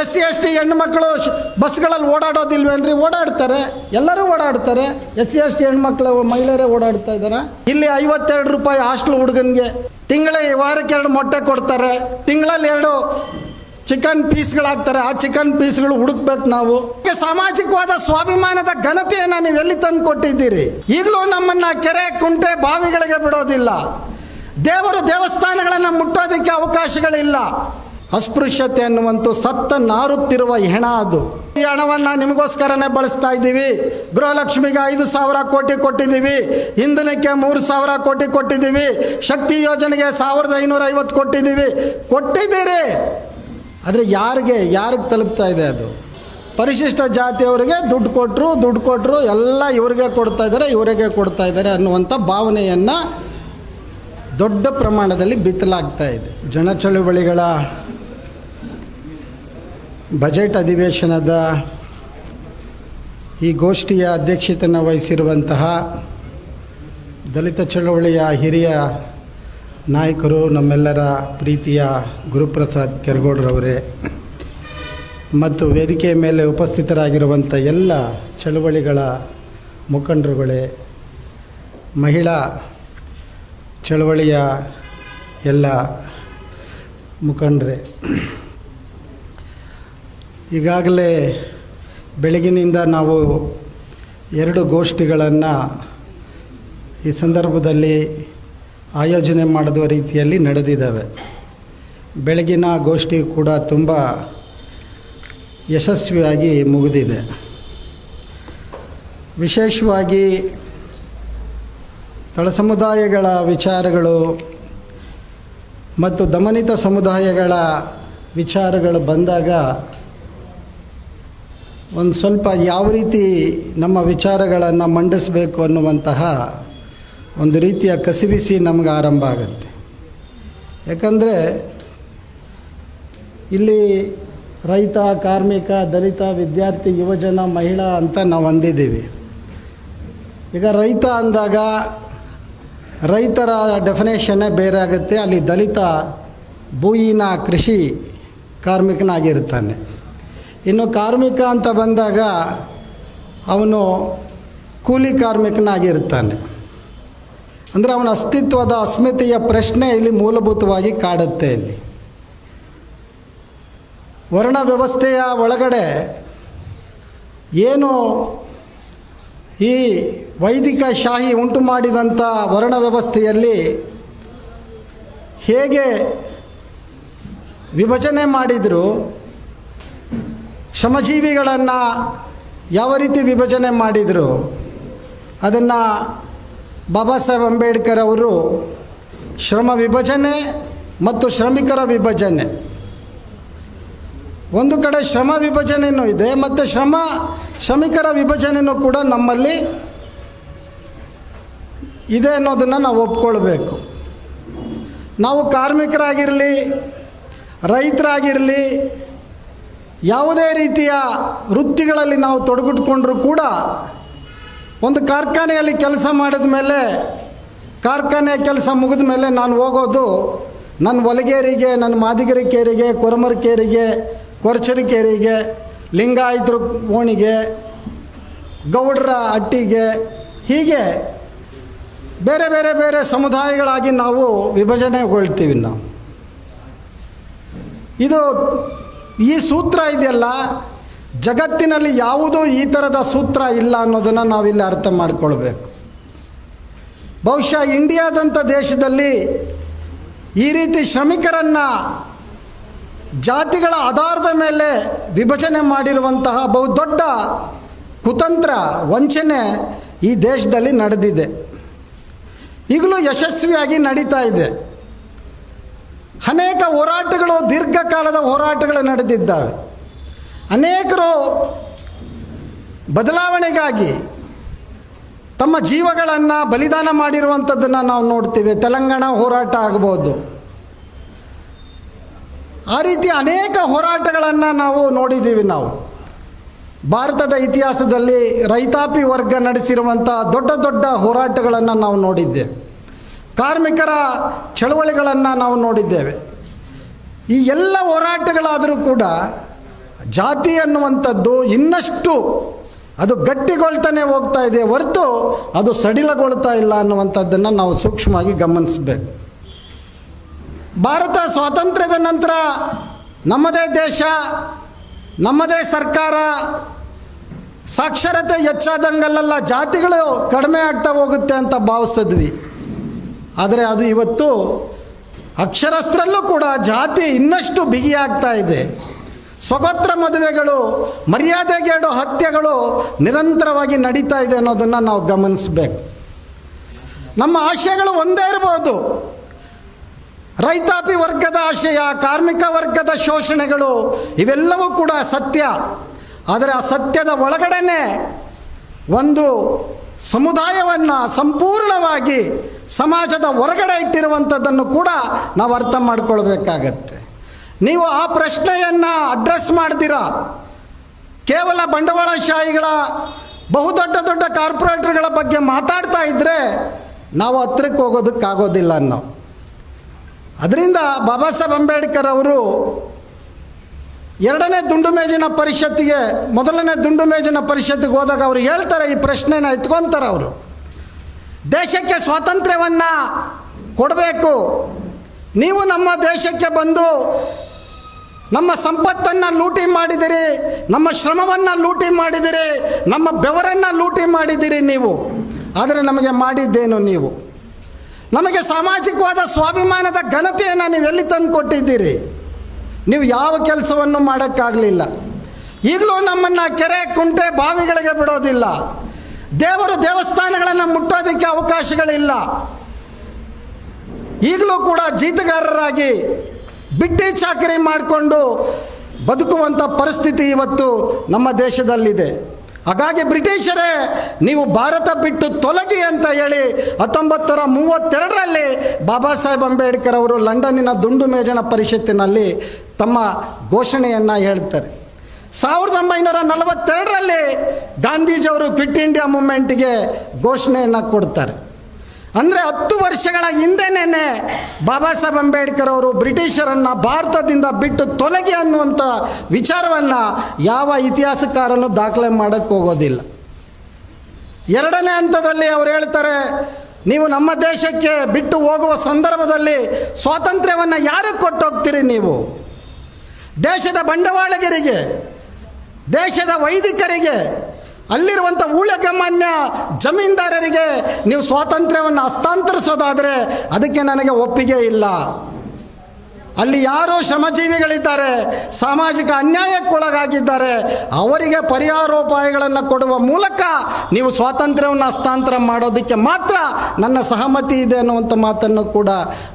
S C S T ಹೆಣ್ಮಕ್ಳು ಬಸ್ಗಳಲ್ಲಿ ಓಡಾಡೋದಿಲ್ವೇನ್ರಿ? ಓಡಾಡ್ತಾರೆ. ಎಲ್ಲರೂ ಓಡಾಡ್ತಾರೆ. ಎಸ್ ಸಿ ಎಸ್ ಟಿ ಹೆಣ್ಮಕ್ಳು ಮಹಿಳೆಯರೇ ಓಡಾಡ್ತಾ ಇದ್ದಾರೆ. ಇಲ್ಲಿ ಐವತ್ತೆರಡು ರೂಪಾಯಿ ಹಾಸ್ಟೆಲ್ ಹುಡುಗನಿಗೆ. ತಿಂಗಳ ವಾರಕ್ಕೆ ಎರಡು ಮೊಟ್ಟೆ ಕೊಡ್ತಾರೆ. ತಿಂಗಳಲ್ಲಿ ಎರಡು ಚಿಕನ್ ಪೀಸ್ಗಳಾಗ್ತಾರೆ. ಆ ಚಿಕನ್ ಪೀಸ್ಗಳು ಹುಡುಕ್ಬೇಕು ನಾವು. ಸಾಮಾಜಿಕವಾದ ಸ್ವಾಭಿಮಾನದ ಘನತೆಯನ್ನು ನೀವು ಎಲ್ಲಿ ತಂದು ಕೊಟ್ಟಿದ್ದೀರಿ? ಈಗಲೂ ನಮ್ಮನ್ನ ಕೆರೆ, ಕುಂಟೆ, ಬಾವಿಗಳಿಗೆ ಬಿಡೋದಿಲ್ಲ. ದೇವರು ದೇವಸ್ಥಾನಗಳನ್ನು ಮುಟ್ಟೋದಕ್ಕೆ ಅವಕಾಶಗಳಿಲ್ಲ. ಅಸ್ಪೃಶ್ಯತೆ ಅನ್ನುವಂಥ ಸತ್ತ ನಾರುತ್ತಿರುವ ಹೆಣ ಅದು. ಈ ಹಣವನ್ನು ನಿಮಗೋಸ್ಕರನೇ ಬಳಸ್ತಾ ಇದ್ದೀವಿ. ಗೃಹಲಕ್ಷ್ಮಿಗೆ ಐದು ಸಾವಿರ ಕೋಟಿ ಕೊಟ್ಟಿದ್ದೀವಿ. ಇಂಧನಕ್ಕೆ ಮೂರು ಸಾವಿರ ಕೋಟಿ ಕೊಟ್ಟಿದ್ದೀವಿ. ಶಕ್ತಿ ಯೋಜನೆಗೆ ಸಾವಿರದ ಐನೂರ ಐವತ್ತು ಕೊಟ್ಟಿದ್ದೀವಿ. ಕೊಟ್ಟಿದ್ದೀರಿ. ಆದರೆ ಯಾರಿಗೆ ಯಾರಿಗೆ ತಲುಪ್ತಾ ಇದೆ ಅದು? ಪರಿಶಿಷ್ಟ ಜಾತಿಯವರಿಗೆ ದುಡ್ಡು ಕೊಟ್ಟರು ದುಡ್ಡು ಕೊಟ್ಟರು ಎಲ್ಲ ಇವರಿಗೆ ಕೊಡ್ತಾ ಇದ್ದಾರೆ, ಇವರಿಗೆ ಕೊಡ್ತಾ ಇದ್ದಾರೆ ಅನ್ನುವಂಥ ಭಾವನೆಯನ್ನು ದೊಡ್ಡ ಪ್ರಮಾಣದಲ್ಲಿ ಬಿತ್ತಲಾಗ್ತಾ ಇದೆ. ಜನ ಚಳುವಳಿಗಳ ಬಜೆಟ್ ಅಧಿವೇಶನದ ಈ ಗೋಷ್ಠಿಯ ಅಧ್ಯಕ್ಷತೆಯನ್ನು ವಹಿಸಿರುವಂತಹ ದಲಿತ ಚಳವಳಿಯ ಹಿರಿಯ ನಾಯಕರು ನಮ್ಮೆಲ್ಲರ ಪ್ರೀತಿಯ ಗುರುಪ್ರಸಾದ್ ಕೆರಗೋಡ್ರವರೇ ಮತ್ತು ವೇದಿಕೆಯ ಮೇಲೆ ಉಪಸ್ಥಿತರಾಗಿರುವಂಥ ಎಲ್ಲ ಚಳುವಳಿಗಳ ಮುಖಂಡರುಗಳೇ, ಮಹಿಳಾ ಚಳವಳಿಯ ಎಲ್ಲ ಮುಖಂಡರೇ ಈಗಾಗಲೇ ಬೆಳಗಿನಿಂದ ನಾವು ಎರಡು ಗೋಷ್ಠಿಗಳನ್ನು ಈ ಸಂದರ್ಭದಲ್ಲಿ ಆಯೋಜನೆ ಮಾಡಿದ ರೀತಿಯಲ್ಲಿ ನಡೆದಿದ್ದಾವೆ. ಬೆಳಗಿನ ಗೋಷ್ಠಿ ಕೂಡ ತುಂಬ ಯಶಸ್ವಿಯಾಗಿ ಮುಗಿದಿದೆ. ವಿಶೇಷವಾಗಿ ತಳ ಸಮುದಾಯಗಳ ವಿಚಾರಗಳು ಮತ್ತು ದಮನಿತ ಸಮುದಾಯಗಳ ವಿಚಾರಗಳು ಬಂದಾಗ ಒಂದು ಸ್ವಲ್ಪ ಯಾವ ರೀತಿ ನಮ್ಮ ವಿಚಾರಗಳನ್ನು ಮಂಡಿಸಬೇಕು ಅನ್ನುವಂತಹ ಒಂದು ರೀತಿಯ ಕಸಿಬಿಸಿ ನಮಗೆ ಆರಂಭ ಆಗುತ್ತೆ. ಯಾಕಂದರೆ ಇಲ್ಲಿ ರೈತ, ಕಾರ್ಮಿಕ, ದಲಿತ, ವಿದ್ಯಾರ್ಥಿ, ಯುವಜನ, ಮಹಿಳಾ ಅಂತ ನಾವು ಅಂದಿದ್ದೀವಿ. ಈಗ ರೈತ ಅಂದಾಗ ರೈತರ ಡೆಫಿನೇಷನ್ನೇ ಬೇರೆ ಆಗುತ್ತೆ. ಅಲ್ಲಿ ದಲಿತ ಭೂಯಿನ ಕೃಷಿ ಕಾರ್ಮಿಕನಾಗಿರ್ತಾನೆ. ಇನ್ನು ಕಾರ್ಮಿಕ ಅಂತ ಬಂದಾಗ ಅವನು ಕೂಲಿ ಕಾರ್ಮಿಕನಾಗಿರ್ತಾನೆ ಅಂದರೆ ಅವನ ಅಸ್ತಿತ್ವದ ಅಸ್ಮಿತೆಯ ಪ್ರಶ್ನೆ ಇಲ್ಲಿ ಮೂಲಭೂತವಾಗಿ ಕಾಡುತ್ತೆ ಇಲ್ಲಿ. ವರ್ಣ ವ್ಯವಸ್ಥೆಯ ಒಳಗಡೆ ಏನು ಈ ವೈದಿಕ ಶಾಹಿ ಉಂಟು ಮಾಡಿದಂಥ ವರ್ಣ ವ್ಯವಸ್ಥೆಯಲ್ಲಿ ಹೇಗೆ ವಿಭಜನೆ ಮಾಡಿದರು ಶ್ರಮಜೀವಿಗಳನ್ನು ಯಾವ ರೀತಿ ವಿಭಜನೆ ಮಾಡಿದರು? ಅದನ್ನು ಬಾಬಾ ಸಾಹೇಬ್ ಅಂಬೇಡ್ಕರ್ ಅವರು ಶ್ರಮ ವಿಭಜನೆ ಮತ್ತು ಶ್ರಮಿಕರ ವಿಭಜನೆ. ಒಂದು ಕಡೆ ಶ್ರಮ ವಿಭಜನೆಯೂ ಇದೆ, ಮತ್ತು ಶ್ರಮ ಶ್ರಮಿಕರ ವಿಭಜನೆಯೂ ಕೂಡ ನಮ್ಮಲ್ಲಿ ಇದೆ ಅನ್ನೋದನ್ನು ನಾವು ಒಪ್ಕೊಳ್ಬೇಕು. ನಾವು ಕಾರ್ಮಿಕರಾಗಿರಲಿ, ರೈತರಾಗಿರಲಿ ಯಾವುದೇ ರೀತಿಯ ವೃತ್ತಿಗಳಲ್ಲಿ ನಾವು ತೊಡಗಿಟ್ಕೊಂಡ್ರೂ ಕೂಡ ಒಂದು ಕಾರ್ಖಾನೆಯಲ್ಲಿ ಕೆಲಸ ಮಾಡಿದ ಮೇಲೆ, ಕಾರ್ಖಾನೆ ಕೆಲಸ ಮುಗಿದ ಮೇಲೆ ನಾನು ಹೋಗೋದು ನನ್ನ ಹೊಲಗೇರಿಗೆ ನನ್ನ ಮಾದಿಗರಿಕೇರಿಗೆ ಕೊರಮರಿಕೇರಿಗೆ ಕೊರಚರಿಕೇರಿಗೆ ಲಿಂಗಾಯತರು ಓಣಿಗೆ ಗೌಡರ ಹಟ್ಟಿಗೆ ಹೀಗೆ ಬೇರೆ ಬೇರೆ ಬೇರೆ ಸಮುದಾಯಗಳಾಗಿ ನಾವು ವಿಭಜನೆಗೊಳ್ತೀವಿ ನಾವು. ಇದು ಈ ಸೂತ್ರ ಇದೆಯಲ್ಲ? ಜಗತ್ತಿನಲ್ಲಿ ಯಾವುದೂ ಈ ಥರದ ಸೂತ್ರ ಇಲ್ಲ ಅನ್ನೋದನ್ನು ನಾವಿಲ್ಲಿ ಅರ್ಥ ಮಾಡಿಕೊಳ್ಬೇಕು. ಬಹುಶಃ ಇಂಡಿಯಾದಂಥ ದೇಶದಲ್ಲಿ ಈ ರೀತಿ ಶ್ರಮಿಕರನ್ನು ಜಾತಿಗಳ ಆಧಾರದ ಮೇಲೆ ವಿಭಜನೆ ಮಾಡಿರುವಂತಹ ಬಹುದೊಡ್ಡ ಕುತಂತ್ರ, ವಂಚನೆ ಈ ದೇಶದಲ್ಲಿ ನಡೆದಿದೆ. ಈಗಲೂ ಯಶಸ್ವಿಯಾಗಿ ನಡೀತಾ ಇದೆ. ಅನೇಕ ಹೋರಾಟಗಳು ದೀರ್ಘಕಾಲದ ಹೋರಾಟಗಳು ನಡೆದಿದ್ದಾವೆ. ಅನೇಕರು ಬದಲಾವಣೆಗಾಗಿ ತಮ್ಮ ಜೀವಗಳನ್ನು ಬಲಿದಾನ ಮಾಡಿರುವಂಥದ್ದನ್ನು ನಾವು ನೋಡ್ತೀವಿ. ತೆಲಂಗಾಣ ಹೋರಾಟ ಆಗ್ಬೋದು. ಆ ರೀತಿ ಅನೇಕ ಹೋರಾಟಗಳನ್ನು ನಾವು ನೋಡಿದ್ದೀವಿ ನಾವು. ಭಾರತದ ಇತಿಹಾಸದಲ್ಲಿ ರೈತಾಪಿ ವರ್ಗ ನಡೆಸಿರುವಂಥ ದೊಡ್ಡ ದೊಡ್ಡ ಹೋರಾಟಗಳನ್ನು ನಾವು ನೋಡಿದ್ದೇವೆ. ಕಾರ್ಮಿಕರ ಚಳವಳಿಗಳನ್ನು ನಾವು ನೋಡಿದ್ದೇವೆ. ಈ ಎಲ್ಲ ಹೋರಾಟಗಳಾದರೂ ಕೂಡ ಜಾತಿ ಅನ್ನುವಂಥದ್ದು ಇನ್ನಷ್ಟು ಅದು ಗಟ್ಟಿಗೊಳ್ತಾನೆ ಹೋಗ್ತಾ ಇದೆ ಹೊರತು ಅದು ಸಡಿಲಗೊಳ್ತಾ ಇಲ್ಲ ಅನ್ನುವಂಥದ್ದನ್ನು ನಾವು ಸೂಕ್ಷ್ಮವಾಗಿ ಗಮನಿಸಬೇಕು. ಭಾರತ ಸ್ವಾತಂತ್ರ್ಯದ ನಂತರ ನಮ್ಮದೇ ದೇಶ, ನಮ್ಮದೇ ಸರ್ಕಾರ, ಸಾಕ್ಷರತೆ ಹೆಚ್ಚಾದಂಗಲ್ಲೆಲ್ಲ ಜಾತಿಗಳು ಕಡಿಮೆ ಆಗ್ತಾ ಹೋಗುತ್ತೆ ಅಂತ ಭಾವಿಸಿದ್ವಿ. ಆದರೆ ಅದು ಇವತ್ತು ಅಕ್ಷರಸ್ಥರಲ್ಲೂ ಕೂಡ ಜಾತಿ ಇನ್ನಷ್ಟು ಬಿಗಿಯಾಗ್ತಾ ಇದೆ. ಸ್ವಗೋತ್ರ ಮದುವೆಗಳು ಮರ್ಯಾದೆಗೇಡು ಹತ್ಯೆಗಳು ನಿರಂತರವಾಗಿ ನಡೀತಾ ಇದೆ ಅನ್ನೋದನ್ನು ನಾವು ಗಮನಿಸಬೇಕು. ನಮ್ಮ ಆಶಯಗಳು ಒಂದೇ ಇರ್ಬೋದು. ರೈತಾಪಿ ವರ್ಗದ ಆಶಯ, ಕಾರ್ಮಿಕ ವರ್ಗದ ಶೋಷಣೆಗಳು, ಇವೆಲ್ಲವೂ ಕೂಡ ಸತ್ಯ. ಆದರೆ ಆ ಸತ್ಯದ ಒಳಗಡೆನೆ ಒಂದು ಸಮುದಾಯವನ್ನು ಸಂಪೂರ್ಣವಾಗಿ ಸಮಾಜದ ಹೊರಗಡೆ ಇಟ್ಟಿರುವಂಥದ್ದನ್ನು ಕೂಡ ನಾವು ಅರ್ಥ ಮಾಡಿಕೊಳ್ಬೇಕಾಗತ್ತೆ. ನೀವು ಆ ಪ್ರಶ್ನೆಯನ್ನು ಅಡ್ರೆಸ್ ಮಾಡ್ತೀರಾ? ಕೇವಲ ಬಂಡವಾಳಶಾಹಿಗಳ, ಬಹುದೊಡ್ಡ ದೊಡ್ಡ ಕಾರ್ಪೊರೇಟ್ರ್ಗಳ ಬಗ್ಗೆ ಮಾತಾಡ್ತಾ ಇದ್ದರೆ ನಾವು ಹತ್ರಕ್ಕೆ ಹೋಗೋದಕ್ಕಾಗೋದಿಲ್ಲ ಅನ್ನೋ. ಅದರಿಂದ ಬಾಬಾ ಸಾಹೇಬ್ ಅಂಬೇಡ್ಕರ್ ಅವರು ಎರಡನೇ ದುಂಡು ಮೇಜಿನ ಪರಿಷತ್ತಿಗೆ, ಮೊದಲನೇ ದುಂಡು ಮೇಜಿನ ಪರಿಷತ್ತಿಗೆ ಹೋದಾಗ ಅವರು ಹೇಳ್ತಾರೆ ಈ ಪ್ರಶ್ನೆನ ಎತ್ಕೊತಾರೆ ಅವರು. ದೇಶಕ್ಕೆ ಸ್ವಾತಂತ್ರ್ಯವನ್ನು ಕೊಡಬೇಕು. ನೀವು ನಮ್ಮ ದೇಶಕ್ಕೆ ಬಂದು ನಮ್ಮ ಸಂಪತ್ತನ್ನು ಲೂಟಿ ಮಾಡಿದಿರಿ, ನಮ್ಮ ಶ್ರಮವನ್ನು ಲೂಟಿ ಮಾಡಿದಿರಿ, ನಮ್ಮ ಬೆವರನ್ನು ಲೂಟಿ ಮಾಡಿದಿರಿ ನೀವು. ಆದರೆ ನಮಗೆ ಮಾಡಿದ್ದೇನು ನೀವು? ನಮಗೆ ಸಾಮಾಜಿಕವಾದ ಸ್ವಾಭಿಮಾನದ ಘನತೆಯನ್ನು ನೀವು ಎಲ್ಲಿ ತಂದು ಕೊಟ್ಟಿದ್ದೀರಿ? ನೀವು ಯಾವ ಕೆಲಸವನ್ನು ಮಾಡೋಕ್ಕಾಗಲಿಲ್ಲ. ಈಗಲೂ ನಮ್ಮನ್ನು ಕೆರೆ, ಕುಂಟೆ, ಬಾವಿಗಳಿಗೆ ಬಿಡೋದಿಲ್ಲ. ದೇವರು ದೇವಸ್ಥಾನಗಳನ್ನು ಮುಟ್ಟೋದಕ್ಕೆ ಅವಕಾಶಗಳಿಲ್ಲ. ಈಗಲೂ ಕೂಡ ಜೀತಗಾರರಾಗಿ ಬಿಟ್ಟಿ ಚಾಕರಿ ಮಾಡಿಕೊಂಡು ಬದುಕುವಂಥ ಪರಿಸ್ಥಿತಿ ಇವತ್ತು ನಮ್ಮ ದೇಶದಲ್ಲಿದೆ. ಹಾಗಾಗಿ ಬ್ರಿಟಿಷರೇ, ನೀವು ಭಾರತ ಬಿಟ್ಟು ತೊಲಗಿ ಅಂತ ಹೇಳಿ ಹತ್ತೊಂಬತ್ತರ ಮೂವತ್ತೆರಡರಲ್ಲಿ ಬಾಬಾ ಸಾಹೇಬ್ ಅಂಬೇಡ್ಕರ್ ಅವರು ಲಂಡನ್ನಿನ ದುಂಡು ಮೇಜನ ಪರಿಷತ್ತಿನಲ್ಲಿ ತಮ್ಮ ಘೋಷಣೆಯನ್ನು ಹೇಳ್ತಾರೆ. ಸಾವಿರದ ಒಂಬೈನೂರ ನಲವತ್ತೆರಡರಲ್ಲಿ ಗಾಂಧೀಜಿಯವರು ಕ್ವಿಟ್ ಇಂಡಿಯಾ ಮೂಮೆಂಟ್ಗೆ ಘೋಷಣೆಯನ್ನು ಕೊಡ್ತಾರೆ. ಅಂದರೆ ಹತ್ತು ವರ್ಷಗಳ ಹಿಂದೆನೇ ಬಾಬಾ ಸಾಹೇಬ್ ಅಂಬೇಡ್ಕರ್ ಅವರು ಬ್ರಿಟಿಷರನ್ನು ಭಾರತದಿಂದ ಬಿಟ್ಟು ತೊಲಗಿ ಅನ್ನುವಂಥ ವಿಚಾರವನ್ನು ಯಾವ ಇತಿಹಾಸಕಾರನು ದಾಖಲೆ ಮಾಡೋಕ್ಕೆ ಹೋಗೋದಿಲ್ಲ. ಎರಡನೇ ಹಂತದಲ್ಲಿ ಅವ್ರು ಹೇಳ್ತಾರೆ, ನೀವು ನಮ್ಮ ದೇಶಕ್ಕೆ ಬಿಟ್ಟು ಹೋಗುವ ಸಂದರ್ಭದಲ್ಲಿ ಸ್ವಾತಂತ್ರ್ಯವನ್ನು ಯಾರಿಗೆ ಕೊಟ್ಟೋಗ್ತೀರಿ ನೀವು? ದೇಶದ ಬಂಡವಾಳಗರಿಗೆ. ದೇಶದ ವೈದಿಕರಿಗೆ ಅಲ್ಲಿರುವಂಥ ಊಳಗಮಾನ್ಯ ಜಮೀನ್ದಾರರಿಗೆ ನೀವು ಸ್ವಾತಂತ್ರ್ಯವನ್ನು ಹಸ್ತಾಂತರಿಸೋದಾದರೆ ಅದಕ್ಕೆ ನನಗೆ ಒಪ್ಪಿಗೆ ಇಲ್ಲ. ಅಲ್ಲಿ ಯಾರೋ ಶ್ರಮಜೀವಿಗಳಿದ್ದಾರೆ, ಸಾಮಾಜಿಕ ಅನ್ಯಾಯಕ್ಕೊಳಗಾಗಿದ್ದಾರೆ, ಅವರಿಗೆ ಪರಿಹಾರೋಪಾಯಗಳನ್ನು ಕೊಡುವ ಮೂಲಕ ನೀವು ಸ್ವಾತಂತ್ರ್ಯವನ್ನು ಹಸ್ತಾಂತರ ಮಾಡೋದಕ್ಕೆ ಮಾತ್ರ ನನ್ನ ಸಹಮತಿ ಇದೆ ಅನ್ನುವಂಥ ಮಾತನ್ನು ಕೂಡ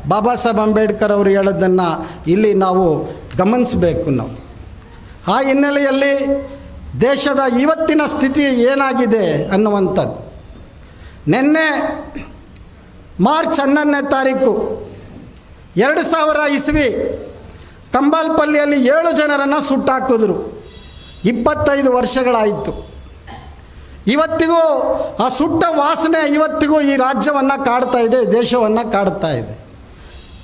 ಬಾಬಾ ಸಾಹೇಬ್ ಅಂಬೇಡ್ಕರ್ ಅವರು ಹೇಳೋದನ್ನು ಇಲ್ಲಿ ನಾವು ಗಮನಿಸಬೇಕು ನಾವು. ಆ ಹಿನ್ನೆಲೆಯಲ್ಲಿ ದೇಶದ ಇವತ್ತಿನ ಸ್ಥಿತಿ ಏನಾಗಿದೆ ಅನ್ನುವಂಥದ್ದು. ನಿನ್ನೆ ಮಾರ್ಚ್ ಹನ್ನೊಂದನೇ ತಾರೀಕು ಎರಡು ಸಾವಿರ ಇಸ್ವಿ ತಂಬಾಲ್ಪಲ್ಲಿಯಲ್ಲಿ ಏಳು ಜನರನ್ನು ಸುಟ್ಟಾಕಿದ್ರು. ಇಪ್ಪತ್ತೈದು ವರ್ಷಗಳಾಯಿತು. ಇವತ್ತಿಗೂ ಆ ಸುಟ್ಟ ವಾಸನೆ ಇವತ್ತಿಗೂ ಈ ರಾಜ್ಯವನ್ನು ಕಾಡ್ತಾ ಇದೆ, ದೇಶವನ್ನು ಕಾಡ್ತಾ ಇದೆ.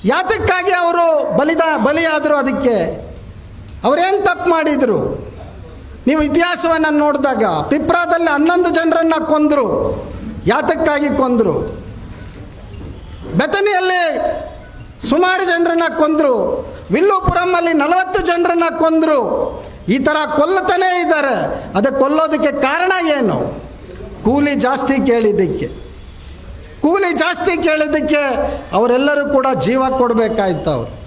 ಯಾತಕ್ಕಾಗಿ ಅವರು ಬಲಿದ ಬಲಿಯಾದರೂ ಅದಕ್ಕೆ? ಅವರೇನು ತಪ್ಪು ಮಾಡಿದರು? ನೀವು ಇತಿಹಾಸವನ್ನು ನೋಡಿದಾಗ ಪಿಪ್ರಾದಲ್ಲಿ ಹನ್ನೊಂದು ಜನರನ್ನು ಕೊಂದರು. ಯಾತಕ್ಕಾಗಿ ಕೊಂದರು? ಬೆತನಿಯಲ್ಲಿ ಸುಮಾರು ಜನರನ್ನ ಕೊಂದರು. ವಿಲ್ಲುಪುರಮಲ್ಲಿ ನಲವತ್ತು ಜನರನ್ನ ಕೊಂದರು. ಈ ಥರ ಕೊಲ್ಲತಾನೇ ಇದ್ದಾರೆ. ಅದಕ್ಕೆ ಕೊಲ್ಲೋದಕ್ಕೆ ಕಾರಣ ಏನು? ಕೂಲಿ ಜಾಸ್ತಿ ಕೇಳಿದ್ದಕ್ಕೆ. ಕೂಲಿ ಜಾಸ್ತಿ ಕೇಳಿದ್ದಕ್ಕೆ ಅವರೆಲ್ಲರೂ ಕೂಡ ಜೀವ ಕೊಡಬೇಕಾಯ್ತು ಅವರು.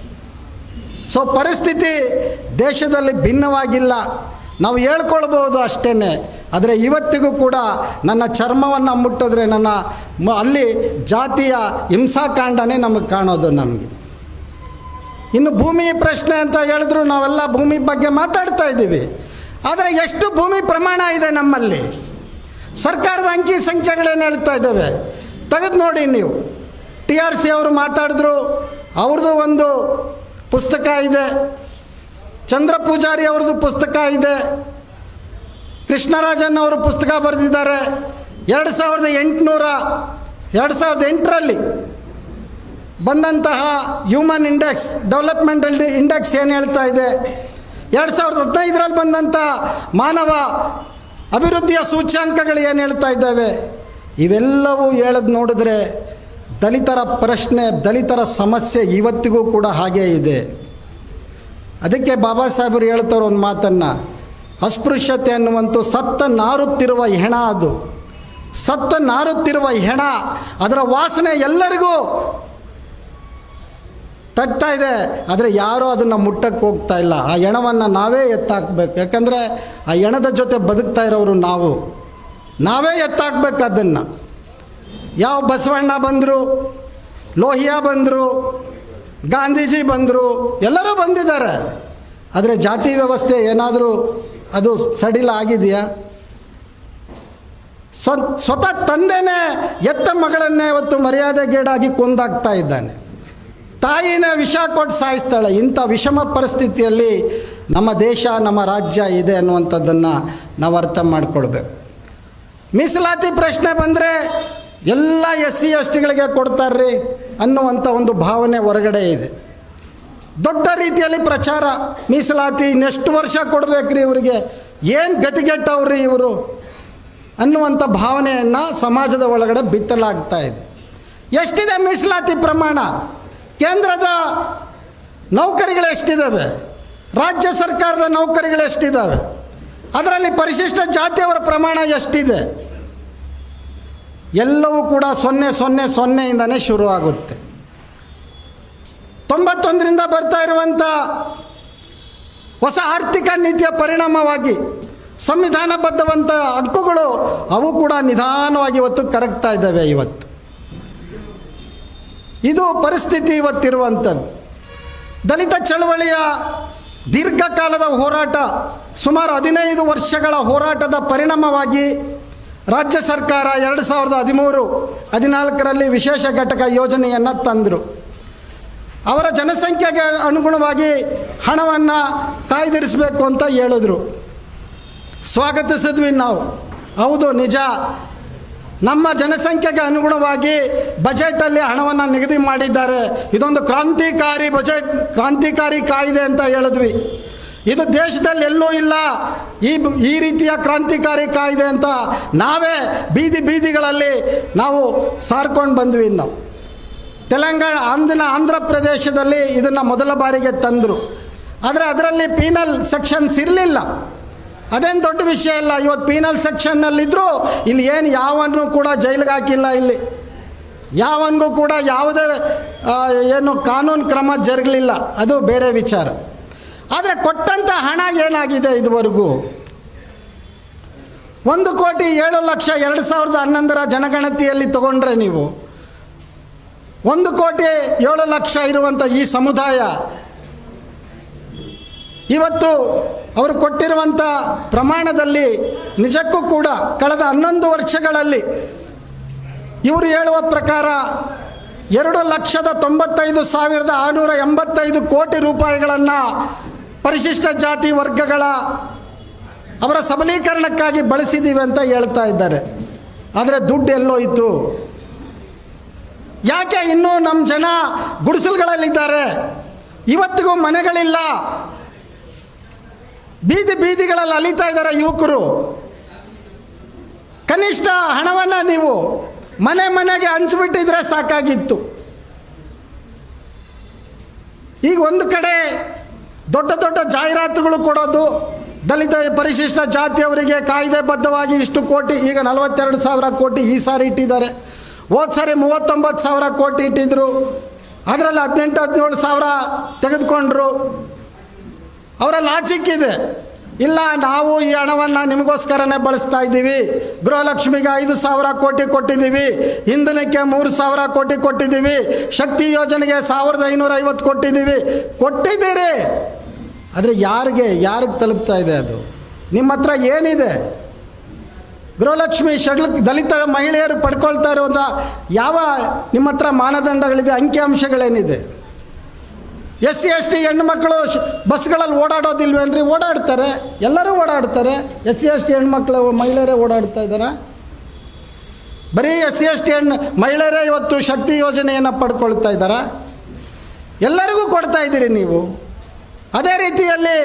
ಸೊ ಪರಿಸ್ಥಿತಿ ದೇಶದಲ್ಲಿ ಭಿನ್ನವಾಗಿಲ್ಲ. ನಾವು ಹೇಳ್ಕೊಳ್ಬೋದು ಅಷ್ಟೇ ಆದರೆ ಇವತ್ತಿಗೂ ಕೂಡ ನನ್ನ ಚರ್ಮವನ್ನು ಮುಟ್ಟಿದ್ರೆ ನನ್ನ ಅಲ್ಲಿ ಜಾತಿಯ ಹಿಂಸಾಕಾಂಡನೇ ನಮಗೆ ಕಾಣೋದು ನಮಗೆ. ಇನ್ನು ಭೂಮಿ ಪ್ರಶ್ನೆ ಅಂತ ಹೇಳಿದ್ರು ನಾವೆಲ್ಲ ಭೂಮಿ ಬಗ್ಗೆ ಮಾತಾಡ್ತಾ ಇದ್ದೀವಿ. ಆದರೆ ಎಷ್ಟು ಭೂಮಿ ಪ್ರಮಾಣ ಇದೆ ನಮ್ಮಲ್ಲಿ? ಸರ್ಕಾರದ ಅಂಕಿ ಸಂಖ್ಯೆಗಳೇನು ಹೇಳ್ತಾ ಇದ್ದಾವೆ. ತೆಗೆದು ನೋಡಿ ನೀವು. ಟಿ ಆರ್ ಸಿ ಅವರು ಮಾತಾಡಿದ್ರು. ಅವ್ರದ್ದು ಒಂದು ಪುಸ್ತಕ ಇದೆ. ಚಂದ್ರ ಪೂಜಾರಿ ಅವ್ರದ್ದು ಪುಸ್ತಕ ಇದೆ. ಕೃಷ್ಣರಾಜನ್ ಅವರು ಪುಸ್ತಕ ಬರೆದಿದ್ದಾರೆ. ಎರಡು ಸಾವಿರದ ಎಂಟುನೂರ, ಎರಡು ಸಾವಿರದ ಎಂಟರಲ್ಲಿ ಬಂದಂತಹ ಹ್ಯೂಮನ್ ಇಂಡೆಕ್ಸ್ ಡೆವಲಪ್ಮೆಂಟಲ್ ಇಂಡೆಕ್ಸ್ ಏನು ಹೇಳ್ತಾ ಇದೆ? ಎರಡು ಸಾವಿರದ ಹದಿನೈದರಲ್ಲಿ ಬಂದಂಥ ಮಾನವ ಅಭಿವೃದ್ಧಿಯ ಸೂಚ್ಯಾಂಕಗಳು ಏನು ಹೇಳ್ತಾ ಇದ್ದಾವೆ? ಇವೆಲ್ಲವೂ ಹೇಳೋದು ನೋಡಿದ್ರೆ ದಲಿತರ ಪ್ರಶ್ನೆ, ದಲಿತರ ಸಮಸ್ಯೆ ಇವತ್ತಿಗೂ ಕೂಡ ಹಾಗೇ ಇದೆ. ಅದಕ್ಕೆ ಬಾಬಾ ಸಾಹೇಬರು ಹೇಳ್ತಾರೆ ಒಂದು ಮಾತನ್ನು, ಅಸ್ಪೃಶ್ಯತೆ ಅನ್ನುವಂಥ ಸತ್ತ ನಾರುತ್ತಿರುವ ಹೆಣ ಅದು. ಸತ್ತ ನಾರುತ್ತಿರುವ ಹೆಣ, ಅದರ ವಾಸನೆ ಎಲ್ಲರಿಗೂ ತಟ್ತಾ ಇದೆ. ಆದರೆ ಯಾರೂ ಅದನ್ನು ಮುಟ್ಟಕ್ಕೆ ಹೋಗ್ತಾ ಇಲ್ಲ. ಆ ಹೆಣವನ್ನು ನಾವೇ ಎತ್ತಾಕ್ಬೇಕು. ಯಾಕಂದರೆ ಆ ಹೆಣದ ಜೊತೆ ಬದುಕ್ತಾ ಇರೋರು ನಾವು. ನಾವೇ ಎತ್ತಾಕ್ಬೇಕು ಅದನ್ನು. ಯಾವ ಬಸವಣ್ಣ ಬಂದರು, ಲೋಹಿಯಾ ಬಂದರು, ಗಾಂಧೀಜಿ ಬಂದರು, ಎಲ್ಲರೂ ಬಂದಿದ್ದಾರೆ. ಆದರೆ ಜಾತಿ ವ್ಯವಸ್ಥೆ ಏನಾದರೂ ಅದು ಸಡಿಲ ಆಗಿದೆಯಾ? ಸ್ವ ಸ್ವತಃ ತಂದೆನೇ ಎತ್ತ ಮಗಳನ್ನೇ ಇವತ್ತು ಮರ್ಯಾದೆಗೇಡಾಗಿ ಕೊಂದಾಗ್ತಾ ಇದ್ದಾನೆ. ತಾಯಿನೇ ವಿಷ ಕೊಟ್ಟು ಸಾಯಿಸ್ತಾಳೆ. ಇಂಥ ವಿಷಮ ಪರಿಸ್ಥಿತಿಯಲ್ಲಿ ನಮ್ಮ ದೇಶ, ನಮ್ಮ ರಾಜ್ಯ ಇದೆ ಅನ್ನುವಂಥದ್ದನ್ನು ನಾವು ಅರ್ಥ ಮಾಡಿಕೊಳ್ಬೇಕು. ಮೀಸಲಾತಿ ಪ್ರಶ್ನೆ ಬಂದರೆ ಎಲ್ಲ ಎಸ್ ಸಿ ಎಸ್ ಟಿಗಳಿಗೆ ಕೊಡ್ತಾರ್ರಿ ಅನ್ನುವಂಥ ಒಂದು ಭಾವನೆ ಹೊರಗಡೆ ಇದೆ. ದೊಡ್ಡ ರೀತಿಯಲ್ಲಿ ಪ್ರಚಾರ, ಮೀಸಲಾತಿ ಇನ್ನೆಷ್ಟು ವರ್ಷ ಕೊಡಬೇಕ್ರಿ ಇವರಿಗೆ. ಏನು ಗತಿಗೆಟ್ಟವ್ರಿ ಇವರು ಅನ್ನುವಂಥ ಭಾವನೆಯನ್ನು ಸಮಾಜದ ಒಳಗಡೆ ಬಿತ್ತಲಾಗ್ತಾ ಇದೆ. ಎಷ್ಟಿದೆ ಮೀಸಲಾತಿ ಪ್ರಮಾಣ? ಕೇಂದ್ರದ ನೌಕರಿಗಳು ಎಷ್ಟಿದ್ದಾವೆ ರಾಜ್ಯ ಸರ್ಕಾರದ ನೌಕರಿಗಳು ಎಷ್ಟಿದ್ದಾವೆ ಅದರಲ್ಲಿ ಪರಿಶಿಷ್ಟ ಜಾತಿಯವರ ಪ್ರಮಾಣ ಎಷ್ಟಿದೆ? ಎಲ್ಲವೂ ಕೂಡ ಸೊನ್ನೆ ಸೊನ್ನೆ ಸೊನ್ನೆಯಿಂದನೇ ಶುರುವಾಗುತ್ತೆ. ತೊಂಬತ್ತೊಂದರಿಂದ ಬರ್ತಾ ಇರುವಂಥ ಹೊಸ ಆರ್ಥಿಕ ನೀತಿಯ ಪರಿಣಾಮವಾಗಿ ಸಂವಿಧಾನಬದ್ಧವಂಥ ಹಕ್ಕುಗಳು ಅವು ಕೂಡ ನಿಧಾನವಾಗಿ ಇವತ್ತು ಕರಗ್ತಾ ಇದ್ದಾವೆ ಇವತ್ತು. ಇದು ಪರಿಸ್ಥಿತಿ ಇವತ್ತಿರುವಂಥದ್ದು ದಲಿತ ಚಳವಳಿಯ ದೀರ್ಘಕಾಲದ ಹೋರಾಟ ಸುಮಾರು ಹದಿನೈದು ವರ್ಷಗಳ ಹೋರಾಟದ ಪರಿಣಾಮವಾಗಿ ರಾಜ್ಯ ಸರ್ಕಾರ ಎರಡು ಸಾವಿರದ ಹದಿಮೂರು ಹದಿನಾಲ್ಕರಲ್ಲಿ ವಿಶೇಷ ಘಟಕ ಯೋಜನೆಯನ್ನು ತಂದರು. ಅವರ ಜನಸಂಖ್ಯೆಗೆ ಅನುಗುಣವಾಗಿ ಹಣವನ್ನು ಕಾಯ್ದಿರಿಸಬೇಕು ಅಂತ ಹೇಳಿದ್ರು. ಸ್ವಾಗತಿಸಿದ್ವಿ ನಾವು. ಹೌದು, ನಿಜ. ನಮ್ಮ ಜನಸಂಖ್ಯೆಗೆ ಅನುಗುಣವಾಗಿ ಬಜೆಟಲ್ಲಿ ಹಣವನ್ನು ನಿಗದಿ ಮಾಡಿದ್ದಾರೆ. ಇದೊಂದು ಕ್ರಾಂತಿಕಾರಿ ಬಜೆಟ್, ಕ್ರಾಂತಿಕಾರಿ ಕಾಯ್ದೆ ಅಂತ ಹೇಳಿದ್ವಿ. ಇದು ದೇಶದಲ್ಲಿ ಎಲ್ಲೂ ಇಲ್ಲ. ಈ ಈ ರೀತಿಯ ಕ್ರಾಂತಿಕಾರಿ ಕಾಯ್ದೆ ಅಂತ ನಾವೇ ಬೀದಿ ಬೀದಿಗಳಲ್ಲಿ ನಾವು ಸಾರ್ಕೊಂಡು ಬಂದ್ವಿ ನಾವು ತೆಲಂಗಾಣ, ಅಂದಿನ ಆಂಧ್ರ ಪ್ರದೇಶದಲ್ಲಿ ಇದನ್ನು ಮೊದಲ ಬಾರಿಗೆ ತಂದರು. ಆದರೆ ಅದರಲ್ಲಿ ಪೀನಲ್ ಸೆಕ್ಷನ್ಸ್ ಇರಲಿಲ್ಲ. ಅದೇನು ದೊಡ್ಡ ವಿಷಯ ಇಲ್ಲ ಇವತ್ತು ಪೀನಲ್ ಸೆಕ್ಷನ್ನಲ್ಲಿದ್ದರೂ ಇಲ್ಲಿ ಏನು ಯಾವನ್ನೂ ಕೂಡ ಜೈಲಿಗೆ ಹಾಕಿಲ್ಲ ಇಲ್ಲಿ. ಯಾವನಿಗೂ ಕೂಡ ಯಾವುದೇ ಏನು ಕಾನೂನು ಕ್ರಮ ಜರುಗಲಿಲ್ಲ. ಅದು ಬೇರೆ ವಿಚಾರ. ಆದರೆ ಕೊಟ್ಟಂಥ ಹಣ ಏನಾಗಿದೆ ಇದುವರೆಗೂ? ಒಂದು ಕೋಟಿ ಏಳು ಲಕ್ಷ ಎರಡು ಸಾವಿರದ ಹನ್ನೊಂದರ ಜನಗಣತಿಯಲ್ಲಿ ತಗೊಂಡ್ರೆ ನೀವು. ಒಂದು ಕೋಟಿ ಏಳು ಲಕ್ಷ ಇರುವಂಥ ಈ ಸಮುದಾಯ, ಇವತ್ತು ಅವರು ಕೊಟ್ಟಿರುವಂಥ ಪ್ರಮಾಣದಲ್ಲಿ ನಿಜಕ್ಕೂ ಕೂಡ ಕಳೆದ ಹನ್ನೊಂದು ವರ್ಷಗಳಲ್ಲಿ ಇವರು ಹೇಳುವ ಪ್ರಕಾರ ಎರಡು ಲಕ್ಷದ ತೊಂಬತ್ತೈದು ಸಾವಿರದ ಆರುನೂರ ಎಂಬತ್ತೈದು ಕೋಟಿ ರೂಪಾಯಿಗಳನ್ನು ಪರಿಶಿಷ್ಟ ಜಾತಿ ವರ್ಗಗಳ ಅವರ ಸಬಲೀಕರಣಕ್ಕಾಗಿ ಬಳಸಿದ್ದೀವಿ ಅಂತ ಹೇಳ್ತಾ ಇದ್ದಾರೆ. ಆದರೆ ದುಡ್ಡು ಎಲ್ಲೋಯಿತು. ಯಾಕೆ ಇನ್ನೂ ನಮ್ಮ ಜನ ಗುಡಿಸಲುಗಳಲ್ಲಿದ್ದಾರೆ? ಇವತ್ತಿಗೂ ಮನೆಗಳಿಲ್ಲ. ಬೀದಿ ಬೀದಿಗಳಲ್ಲಿ ಅಲಿತಾ ಇದ್ದಾರೆ ಯುವಕರು. ಕನಿಷ್ಠ ಹಣವನ್ನು ನೀವು ಮನೆ ಮನೆಗೆ ಹಂಚಿಬಿಟ್ಟಿದ್ರೆ ಸಾಕಾಗಿತ್ತು. ಈಗ ಒಂದು ಕಡೆ ದೊಡ್ಡ ದೊಡ್ಡ ಜಾಹೀರಾತುಗಳು ಕೊಡೋದು, ದಲಿತ ಪರಿಶಿಷ್ಟ ಜಾತಿಯವರಿಗೆ ಕಾಯ್ದೆಬದ್ಧವಾಗಿ ಇಷ್ಟು ಕೋಟಿ, ಈಗ ನಲವತ್ತೆರಡು ಸಾವಿರ ಕೋಟಿ ಈ ಸಾರಿ ಇಟ್ಟಿದ್ದಾರೆ. ಹೋದ ಸಾರಿ ಮೂವತ್ತೊಂಬತ್ತು ಸಾವಿರ ಕೋಟಿ ಇಟ್ಟಿದ್ರು. ಅದರಲ್ಲಿ ಹದಿನೆಂಟು, ಹದಿನೇಳು ಸಾವಿರ ತೆಗೆದುಕೊಂಡ್ರು. ಅವರ ಲಾಜಿಕ್ ಇದೆ. ಇಲ್ಲ, ನಾವು ಈ ಹಣವನ್ನು ನಿಮಗೋಸ್ಕರನೇ ಬಳಸ್ತಾ ಇದ್ದೀವಿ. ಗೃಹಲಕ್ಷ್ಮಿಗೆ ಐದು ಸಾವಿರ ಕೋಟಿ ಕೊಟ್ಟಿದ್ದೀವಿ. ಇಂಧನಕ್ಕೆ ಮೂರು ಸಾವಿರ ಕೋಟಿ ಕೊಟ್ಟಿದ್ದೀವಿ. ಶಕ್ತಿ ಯೋಜನೆಗೆ ಸಾವಿರದ ಐನೂರ ಐವತ್ತು ಕೊಟ್ಟಿದ್ದೀವಿ. ಕೊಟ್ಟಿದ್ದೀರಿ. ಆದರೆ ಯಾರಿಗೆ ಯಾರಿಗೆ ತಲುಪ್ತಾ ಇದೆ ಅದು? ನಿಮ್ಮ ಹತ್ರ ಏನಿದೆ? ಗೃಹಲಕ್ಷ್ಮಿ ಷಡ್ಲ ದಲಿತ ಮಹಿಳೆಯರು ಪಡ್ಕೊಳ್ತಾ ಇರುವಂಥ ಯಾವ ನಿಮ್ಮ ಹತ್ರ ಮಾನದಂಡಗಳಿದೆ, ಅಂಕಿಅಂಶಗಳೇನಿದೆ? ಎಸ್ ಸಿ, ಎಸ್ ಟಿ ಹೆಣ್ಮಕ್ಳು ಬಸ್ಗಳಲ್ಲಿ ಓಡಾಡೋದಿಲ್ವೇನ್ರಿ? ಓಡಾಡ್ತಾರೆ. ಎಲ್ಲರೂ ಓಡಾಡ್ತಾರೆ. ಎಸ್ ಸಿ, ಎಸ್ ಟಿ ಹೆಣ್ಮಕ್ಳು ಮಹಿಳೆಯರೇ ಓಡಾಡ್ತಾ ಇದ್ದಾರಾ? ಬರೀ ಎಸ್ ಸಿ, ಎಸ್ ಟಿ ಹೆಣ್ಣು, ಮಹಿಳೆಯರೇ ಇವತ್ತು ಶಕ್ತಿ ಯೋಜನೆಯನ್ನು ಪಡ್ಕೊಳ್ತಾ ಇದ್ದಾರಾ? ಎಲ್ಲರಿಗೂ ಕೊಡ್ತಾ ಇದ್ದೀರಿ ನೀವು. ಅದೇ ರೀತಿಯಲ್ಲಿ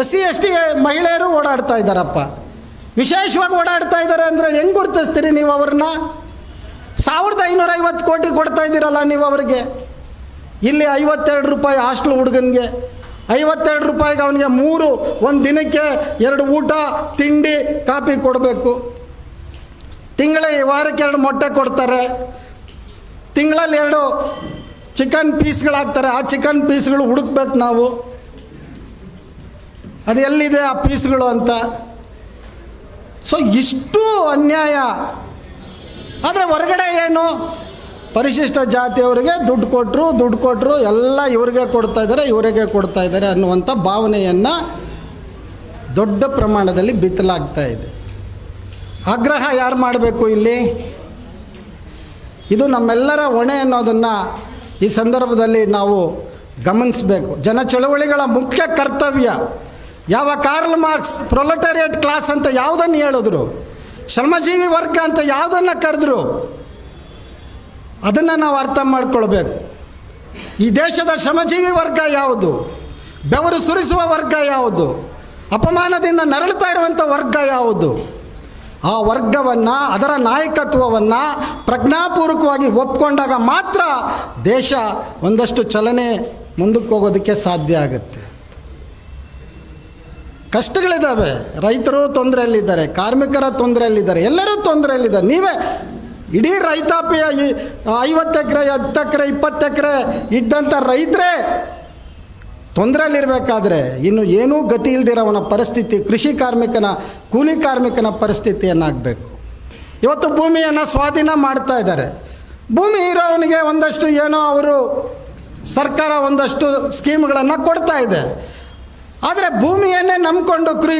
ಎಸ್ ಸಿ ಎಸ್ ಟಿ ಮಹಿಳೆಯರು ಓಡಾಡ್ತಾ ಇದ್ದಾರಪ್ಪ. ವಿಶೇಷವಾಗಿ ಓಡಾಡ್ತಾ ಇದ್ದಾರೆ ಅಂದರೆ ಹೆಂಗೆ ಗುರುತಿಸ್ತೀರಿ ನೀವು ಅವ್ರನ್ನ? ಸಾವಿರದ ಐನೂರೈವತ್ತು ಕೋಟಿ ಕೊಡ್ತಾ ಇದ್ದೀರಲ್ಲ ನೀವು ಅವರಿಗೆ. ಇಲ್ಲಿ ಐವತ್ತೆರಡು ರೂಪಾಯಿ ಹಾಸ್ಟೆಲ್ ಹುಡುಗನಿಗೆ, ಐವತ್ತೆರಡು ರೂಪಾಯಿಗೆ ಅವನಿಗೆ ಮೂರು, ಒಂದು ದಿನಕ್ಕೆ ಎರಡು ಊಟ, ತಿಂಡಿ, ಕಾಫಿ ಕೊಡಬೇಕು. ತಿಂಗಳ ವಾರಕ್ಕೆ ಎರಡು ಮೊಟ್ಟೆ ಕೊಡ್ತಾರೆ. ತಿಂಗಳಲ್ಲಿ ಎರಡು ಚಿಕನ್ ಪೀಸ್ಗಳಾಗ್ತಾರೆ. ಆ ಚಿಕನ್ ಪೀಸ್ಗಳು ಹುಡುಕ್ಬೇಕು ನಾವು. ಅದು ಎಲ್ಲಿದೆ ಆ ಪೀಸ್ಗಳು ಅಂತ. ಸೊ ಇಷ್ಟು ಅನ್ಯಾಯ. ಆದರೆ ಹೊರಗಡೆ ಏನು? ಪರಿಶಿಷ್ಟ ಜಾತಿಯವರಿಗೆ ದುಡ್ಡು ಕೊಟ್ಟರು ದುಡ್ಡು ಕೊಟ್ಟರು ಎಲ್ಲ ಇವರಿಗೆ ಕೊಡ್ತಾ ಇದ್ದಾರೆ, ಇವರಿಗೆ ಕೊಡ್ತಾ ಇದ್ದಾರೆ ಅನ್ನುವಂಥ ಭಾವನೆಯನ್ನು ದೊಡ್ಡ ಪ್ರಮಾಣದಲ್ಲಿ ಬಿತ್ತಲಾಗ್ತಾ ಇದೆ. ಆಗ್ರಹ ಯಾರು ಮಾಡಬೇಕು ಇಲ್ಲಿ? ಇದು ನಮ್ಮೆಲ್ಲರ ಹೊಣೆ ಅನ್ನೋದನ್ನು ಈ ಸಂದರ್ಭದಲ್ಲಿ ನಾವು ಗಮನಿಸಬೇಕು. ಜನ ಚಳವಳಿಗಳ ಮುಖ್ಯ ಕರ್ತವ್ಯ. ಯಾವ ಕಾರ್ಲ್ ಮಾರ್ಕ್ಸ್ ಪ್ರೊಲೆಟರಿಯೇಟ್ ಕ್ಲಾಸ್ ಅಂತ ಯಾವುದನ್ನು ಹೇಳಿದ್ರು? ಶ್ರಮಜೀವಿ ವರ್ಗ ಅಂತ ಯಾವುದನ್ನು ಕರೆದ್ರು? ಅದನ್ನು ನಾವು ಅರ್ಥ ಮಾಡ್ಕೊಳ್ಬೇಕು. ಈ ದೇಶದ ಶ್ರಮಜೀವಿ ವರ್ಗ ಯಾವುದು? ಬೆವರು ಸುರಿಸುವ ವರ್ಗ ಯಾವುದು? ಅಪಮಾನದಿಂದ ನರಳುತ್ತಾ ಇರುವಂಥ ವರ್ಗ ಯಾವುದು? ಆ ವರ್ಗವನ್ನು, ಅದರ ನಾಯಕತ್ವವನ್ನು ಪ್ರಜ್ಞಾಪೂರ್ವಕವಾಗಿ ಒಪ್ಕೊಂಡಾಗ ಮಾತ್ರ ದೇಶ ಒಂದಷ್ಟು ಚಲನೆ ಮುಂದಕ್ಕೆ ಹೋಗೋದಕ್ಕೆ ಸಾಧ್ಯ ಆಗುತ್ತೆ. ಕಷ್ಟಗಳಿದ್ದಾವೆ. ರೈತರು ತೊಂದರೆಯಲ್ಲಿದ್ದಾರೆ, ಕಾರ್ಮಿಕರ ತೊಂದರೆಯಲ್ಲಿದ್ದಾರೆ, ಎಲ್ಲರೂ ತೊಂದರೆಯಲ್ಲಿದ್ದಾರೆ. ನೀವೇ ಇಡೀ ರೈತಾಪಿಯ ಐವತ್ತು ಎಕರೆ, ಹತ್ತು ಎಕರೆ, ಇಪ್ಪತ್ತು ಎಕರೆ ಇದ್ದಂಥ ರೈತರೇ ತೊಂದರೆಯಲ್ಲಿರಬೇಕಾದ್ರೆ ಇನ್ನು ಏನೂ ಗತಿ ಇಲ್ದಿರೋವನ ಪರಿಸ್ಥಿತಿ ಕೃಷಿ ಕಾರ್ಮಿಕನ, ಕೂಲಿ ಕಾರ್ಮಿಕನ ಪರಿಸ್ಥಿತಿಯನ್ನಾಗಬೇಕು. ಇವತ್ತು ಭೂಮಿಯನ್ನು ಸ್ವಾಧೀನ ಮಾಡ್ತಾ ಇದ್ದಾರೆ. ಭೂಮಿ ಇರೋವನಿಗೆ ಒಂದಷ್ಟು ಏನೋ ಅವರು ಸರ್ಕಾರ ಒಂದಷ್ಟು ಸ್ಕೀಮ್ಗಳನ್ನು ಕೊಡ್ತಾ ಇದೆ. ಆದರೆ ಭೂಮಿಯನ್ನೇ ನಂಬಿಕೊಂಡು ಕೃ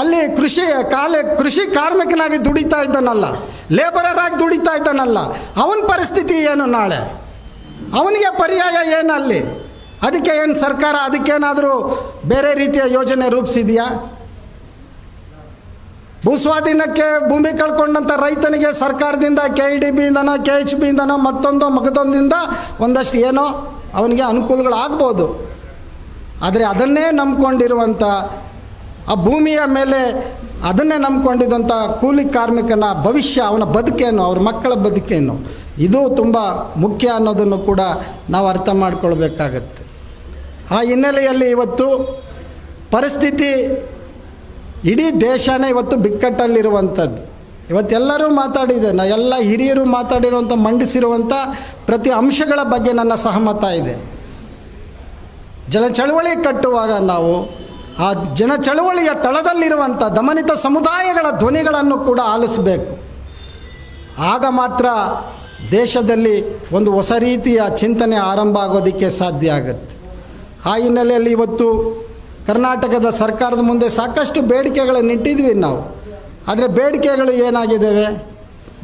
ಅಲ್ಲಿ ಕೃಷಿ, ಕಾಲೇ ಕೃಷಿ ಕಾರ್ಮಿಕನಾಗಿ ದುಡಿತಾ ಇದ್ದಾನಲ್ಲ ಲೇಬರರಾಗಿ ದುಡಿತಾ ಇದ್ದಾನಲ್ಲ, ಅವನ ಪರಿಸ್ಥಿತಿ ಏನು ನಾಳೆ? ಅವನಿಗೆ ಪರ್ಯಾಯ ಏನಲ್ಲಿ? ಅದಕ್ಕೆ ಏನು ಸರ್ಕಾರ ಅದಕ್ಕೇನಾದರೂ ಬೇರೆ ರೀತಿಯ ಯೋಜನೆ ರೂಪಿಸಿದೆಯಾ? ಭೂಸ್ವಾಧೀನಕ್ಕೆ ಭೂಮಿ ಕಳ್ಕೊಂಡಂಥ ರೈತನಿಗೆ ಸರ್ಕಾರದಿಂದ ಕೆ ಇ ಡಿ ಬಿಯಿಂದನೋ ಕೆ ಎಚ್ ಬಿಯಿಂದನೋ ಮತ್ತೊಂದು ಮಗದೊಂದಿಂದ ಒಂದಷ್ಟು ಏನೋ ಅವನಿಗೆ ಅನುಕೂಲಗಳಾಗ್ಬೋದು. ಆದರೆ ಅದನ್ನೇ ನಂಬ್ಕೊಂಡಿರುವಂಥ ಆ ಭೂಮಿಯ ಮೇಲೆ ಅದನ್ನೇ ನಂಬ್ಕೊಂಡಿದ್ದಂಥ ಕೂಲಿ ಕಾರ್ಮಿಕನ ಭವಿಷ್ಯ, ಅವನ ಬದುಕೇನು, ಅವ್ರ ಮಕ್ಕಳ ಬದುಕೇನು? ಇದು ತುಂಬ ಮುಖ್ಯ ಅನ್ನೋದನ್ನು ಕೂಡ ನಾವು ಅರ್ಥ ಮಾಡ್ಕೊಳ್ಬೇಕಾಗತ್ತೆ. ಆ ಹಿನ್ನೆಲೆಯಲ್ಲಿ ಇವತ್ತು ಪರಿಸ್ಥಿತಿ ಇಡೀ ದೇಶನೇ ಇವತ್ತು ಬಿಕ್ಕಟ್ಟಲ್ಲಿರುವಂಥದ್ದು. ಇವತ್ತೆಲ್ಲರೂ ಮಾತಾಡಿದೆ ನಾ ಎಲ್ಲ ಹಿರಿಯರು ಮಾತಾಡಿರುವಂಥ, ಮಂಡಿಸಿರುವಂಥ ಪ್ರತಿ ಅಂಶಗಳ ಬಗ್ಗೆ ನನ್ನ ಸಹಮತ ಇದೆ. ಜನ ಚಳವಳಿ ಕಟ್ಟುವಾಗ ನಾವು ಆ ಜನ ಚಳವಳಿಯ ತಳದಲ್ಲಿರುವಂಥ ದಮನಿತ ಸಮುದಾಯಗಳ ಧ್ವನಿಗಳನ್ನು ಕೂಡ ಆಲಿಸಬೇಕು. ಆಗ ಮಾತ್ರ ದೇಶದಲ್ಲಿ ಒಂದು ಹೊಸ ರೀತಿಯ ಚಿಂತನೆ ಆರಂಭ ಆಗೋದಕ್ಕೆ ಸಾಧ್ಯ ಆಗುತ್ತೆ. ಆ ಹಿನ್ನೆಲೆಯಲ್ಲಿ ಇವತ್ತು ಕರ್ನಾಟಕದ ಸರ್ಕಾರದ ಮುಂದೆ ಸಾಕಷ್ಟು ಬೇಡಿಕೆಗಳನ್ನು ಇಟ್ಟಿದ್ವಿ ನಾವು. ಆದರೆ ಬೇಡಿಕೆಗಳು ಏನಾಗಿದ್ದಾವೆ?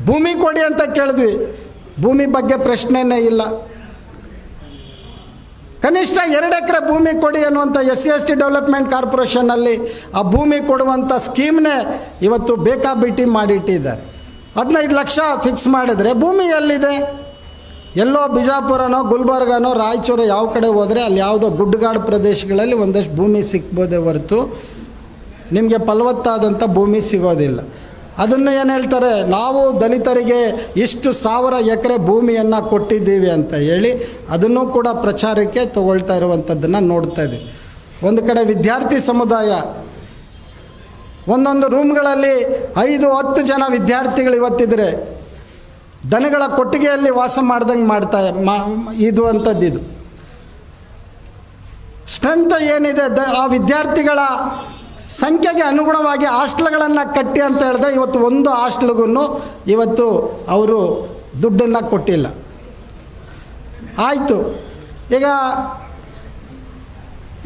ಭೂಮಿ ಕೊಡಿ ಅಂತ ಕೇಳಿದ್ವಿ. ಭೂಮಿ ಬಗ್ಗೆ ಪ್ರಶ್ನೆನೇ ಇಲ್ಲ. ಕನಿಷ್ಠ ಎರಡು ಎಕರೆ ಭೂಮಿ ಕೊಡಿ ಅನ್ನುವಂಥ S C S T development ಕಾರ್ಪೊರೇಷನ್ನಲ್ಲಿ ಆ ಭೂಮಿ ಕೊಡುವಂಥ ಸ್ಕೀಮ್ನೇ ಇವತ್ತು ಬೇಕಾಬಿಟ್ಟಿ ಮಾಡಿಟ್ಟಿದ್ದಾರೆ. ಹದಿನೈದು ಲಕ್ಷ ಫಿಕ್ಸ್ ಮಾಡಿದರೆ ಭೂಮಿ ಎಲ್ಲಿದೆ? ಎಲ್ಲೋ ಬಿಜಾಪುರನೋ ಗುಲ್ಬರ್ಗನೋ ರಾಯಚೂರು ಯಾವ ಕಡೆ ಹೋದರೆ ಅಲ್ಲಿ ಯಾವುದೋ ಗುಡ್ಡಗಾಡು ಪ್ರದೇಶಗಳಲ್ಲಿ ಒಂದಷ್ಟು ಭೂಮಿ ಸಿಕ್ಬೋದೇ ಹೊರತು ನಿಮಗೆ ಫಲವತ್ತಾದಂಥ ಭೂಮಿ ಸಿಗೋದಿಲ್ಲ. ಅದನ್ನು ಏನು ಹೇಳ್ತಾರೆ? ನಾವು ದಲಿತರಿಗೆ ಇಷ್ಟು ಸಾವಿರ ಎಕರೆ ಭೂಮಿಯನ್ನು ಕೊಟ್ಟಿದ್ದೀವಿ ಅಂತ ಹೇಳಿ ಅದನ್ನು ಕೂಡ ಪ್ರಚಾರಕ್ಕೆ ತಗೊಳ್ತಾ ಇರುವಂಥದ್ದನ್ನು ನೋಡ್ತಾ ಇದ್ದೀವಿ. ಒಂದು ಕಡೆ ವಿದ್ಯಾರ್ಥಿ ಸಮುದಾಯ, ಒಂದೊಂದು ರೂಮ್ಗಳಲ್ಲಿ ಐದು ಹತ್ತು ಜನ ವಿದ್ಯಾರ್ಥಿಗಳು ಇವತ್ತಿದ್ರೆ ದನಗಳ ಕೊಟ್ಟಿಗೆಯಲ್ಲಿ ವಾಸ ಮಾಡ್ದಂಗೆ ಮಾಡ್ತಾ ಮಾ ಇದು ಅಂಥದ್ದು ಇದು. ಸ್ಟ್ರೆಂತ್ ಏನಿದೆ ದ ಆ ವಿದ್ಯಾರ್ಥಿಗಳ ಸಂಖ್ಯೆಗೆ ಅನುಗುಣವಾಗಿ ಹಾಸ್ಟ್ಲ್ಗಳನ್ನು ಕಟ್ಟಿ ಅಂತ ಹೇಳಿದ್ರೆ ಇವತ್ತು ಒಂದು ಹಾಸ್ಟ್ಲ್ಗೂ ಇವತ್ತು ಅವರು ದುಡ್ಡನ್ನು ಕೊಟ್ಟಿಲ್ಲ. ಆಯಿತು. ಈಗ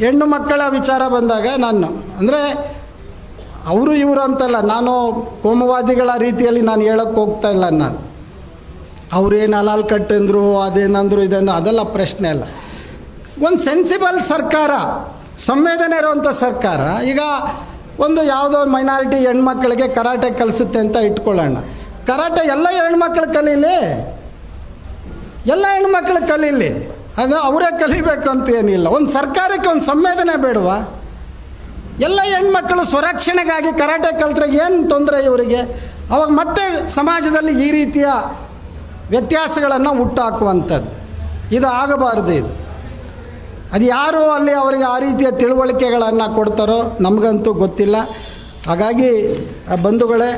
ಹೆಣ್ಣು ಮಕ್ಕಳ ವಿಚಾರ ಬಂದಾಗ ನಾನು, ಅಂದರೆ ಅವರು ಇವರು ಅಂತಲ್ಲ, ನಾನು ಕೋಮವಾದಿಗಳ ರೀತಿಯಲ್ಲಿ ನಾನು ಹೇಳೋಕ್ಕೆ ಹೋಗ್ತಾ ಇಲ್ಲ ನಾನು. ಅವ್ರೇನು ಹಲಾಲ್ ಕಟ್ಟಂದ್ರು ಅದೇನಂದ್ರು ಇದೇನು ಅದೆಲ್ಲ ಪ್ರಶ್ನೆ ಅಲ್ಲ. ಒಂದು ಸೆನ್ಸಿಬಲ್ ಸರ್ಕಾರ, ಸಂವೇದನೆ ಇರುವಂಥ ಸರ್ಕಾರ, ಈಗ ಒಂದು ಯಾವುದೋ ಮೈನಾರಿಟಿ ಹೆಣ್ಮಕ್ಳಿಗೆ ಕರಾಟೆ ಕಲಿಸುತ್ತೆ ಅಂತ ಇಟ್ಕೊಳ್ಳೋಣ. ಕರಾಟೆ ಎಲ್ಲ ಹೆಣ್ಮಕ್ಳು ಕಲೀಲಿ? ಎಲ್ಲ ಹೆಣ್ಮಕ್ಳು ಕಲೀಲಿ? ಅದು ಅವರೇ ಕಲಿಬೇಕು ಅಂತ ಏನಿಲ್ಲ. ಒಂದು ಸರ್ಕಾರಕ್ಕೆ ಒಂದು ಸಂವೇದನೆ ಬೇಡವಾ. ಎಲ್ಲ ಹೆಣ್ಮಕ್ಳು ಸ್ವರಕ್ಷಣೆಗಾಗಿ ಕರಾಟೆ ಕಲ್ತ್ರೆ ಏನು ತೊಂದರೆ ಇವರಿಗೆ? ಅವಾಗ ಮತ್ತೆ ಸಮಾಜದಲ್ಲಿ ಈ ರೀತಿಯ ವ್ಯತ್ಯಾಸಗಳನ್ನು ಹುಟ್ಟಾಕುವಂಥದ್ದು. ಇದು ಆಗಬಾರದು ಇದು. ಅದು ಯಾರು ಅಲ್ಲಿ ಅವರಿಗೆ ಆ ರೀತಿಯ ತಿಳುವಳಿಕೆಗಳನ್ನು ಕೊಡ್ತಾರೋ ನಮಗಂತೂ ಗೊತ್ತಿಲ್ಲ. ಹಾಗಾಗಿ ಬಂಧುಗಳೇ,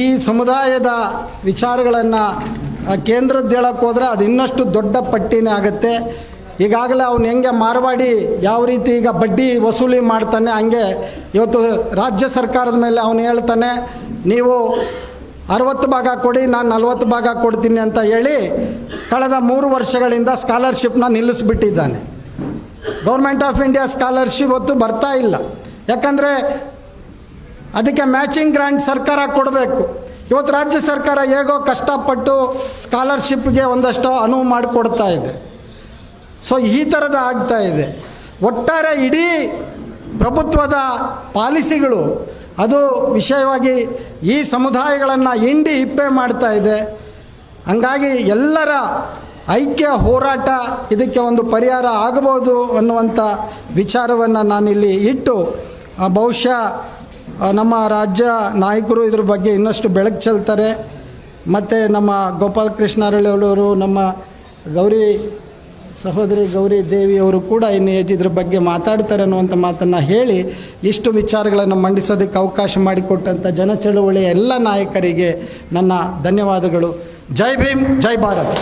ಈ ಸಮುದಾಯದ ವಿಚಾರಗಳನ್ನು ಕೇಂದ್ರದ್ದು ಹೇಳಕ್ಕೆ ಹೋದರೆ ಅದು ಇನ್ನಷ್ಟು ದೊಡ್ಡ ಪಟ್ಟಿನೇ ಆಗುತ್ತೆ. ಈಗಾಗಲೇ ಅವನು ಹೆಂಗೆ ಮಾರವಾಡಿ ಯಾವ ರೀತಿ ಈಗ ಬಡ್ಡಿ ವಸೂಲಿ ಮಾಡ್ತಾನೆ, ಹಂಗೆ ಇವತ್ತು ರಾಜ್ಯ ಸರ್ಕಾರದ ಮೇಲೆ ಅವನು ಹೇಳ್ತಾನೆ, ನೀವು ಅರವತ್ತು ಭಾಗ ಕೊಡಿ, ನಾನು ನಲ್ವತ್ತು ಭಾಗ ಕೊಡ್ತೀನಿ ಅಂತ ಹೇಳಿ ಕಳೆದ ಮೂರು ವರ್ಷಗಳಿಂದ ಸ್ಕಾಲರ್ಶಿಪ್ನ ನಿಲ್ಲಿಸ್ಬಿಟ್ಟಿದ್ದಾನೆ. ಗೌರ್ಮೆಂಟ್ ಆಫ್ ಇಂಡಿಯಾ ಸ್ಕಾಲರ್ಶಿಪ್ ಹೊತ್ತು ಬರ್ತಾ ಇಲ್ಲ. ಯಾಕಂದರೆ ಅದಕ್ಕೆ ಮ್ಯಾಚಿಂಗ್ ಗ್ರ್ಯಾಂಟ್ ಸರ್ಕಾರ ಕೊಡಬೇಕು. ಇವತ್ತು ರಾಜ್ಯ ಸರ್ಕಾರ ಹೇಗೋ ಕಷ್ಟಪಟ್ಟು ಸ್ಕಾಲರ್ಶಿಪ್ಗೆ ಒಂದಷ್ಟು ಅನುವು ಮಾಡಿಕೊಡ್ತಾ ಇದೆ. ಸೊ, ಈ ಥರದ ಆಗ್ತಾ ಇದೆ. ಒಟ್ಟಾರೆ ಇಡೀ ಪ್ರಭುತ್ವದ ಪಾಲಿಸಿಗಳು ಅದು ವಿಷಯವಾಗಿ ಈ ಸಮುದಾಯಗಳನ್ನು ಹಿಂಡಿ ಹಿಪ್ಪೆ ಮಾಡ್ತಾ ಇದೆ. ಹಂಗಾಗಿ ಎಲ್ಲರ ಐಕ್ಯ ಹೋರಾಟ ಇದಕ್ಕೆ ಒಂದು ಪರಿಹಾರ ಆಗಬಹುದು ಅನ್ನುವಂಥ ವಿಚಾರವನ್ನು ನಾನಿಲ್ಲಿ ಇಟ್ಟು ಬಹುಶಃ ನಮ್ಮ ರಾಜ್ಯ ನಾಯಕರು ಇದ್ರ ಬಗ್ಗೆ ಇನ್ನಷ್ಟು ಬೆಳಕು ಚೆಲ್ತಾರೆ. ಮತ್ತು ನಮ್ಮ ಗೋಪಾಲಕೃಷ್ಣ ಅರಳಿಯವರು ನಮ್ಮ ಗೌರಿ ಸಹೋದರಿ ಗೌರಿ ದೇವಿಯವರು ಕೂಡ ಇನ್ನು ಇದ್ರ ಬಗ್ಗೆ ಮಾತಾಡ್ತಾರೆ ಅನ್ನುವಂಥ ಮಾತನ್ನು ಹೇಳಿ ಇಷ್ಟು ವಿಚಾರಗಳನ್ನು ಮಂಡಿಸೋದಕ್ಕೆ ಅವಕಾಶ ಮಾಡಿಕೊಟ್ಟಂಥ ಜನ ಚಳುವಳಿಯ ಎಲ್ಲ ನಾಯಕರಿಗೆ ನನ್ನ ಧನ್ಯವಾದಗಳು. ಜೈ ಭೀಮ್, ಜೈ ಭಾರತ್.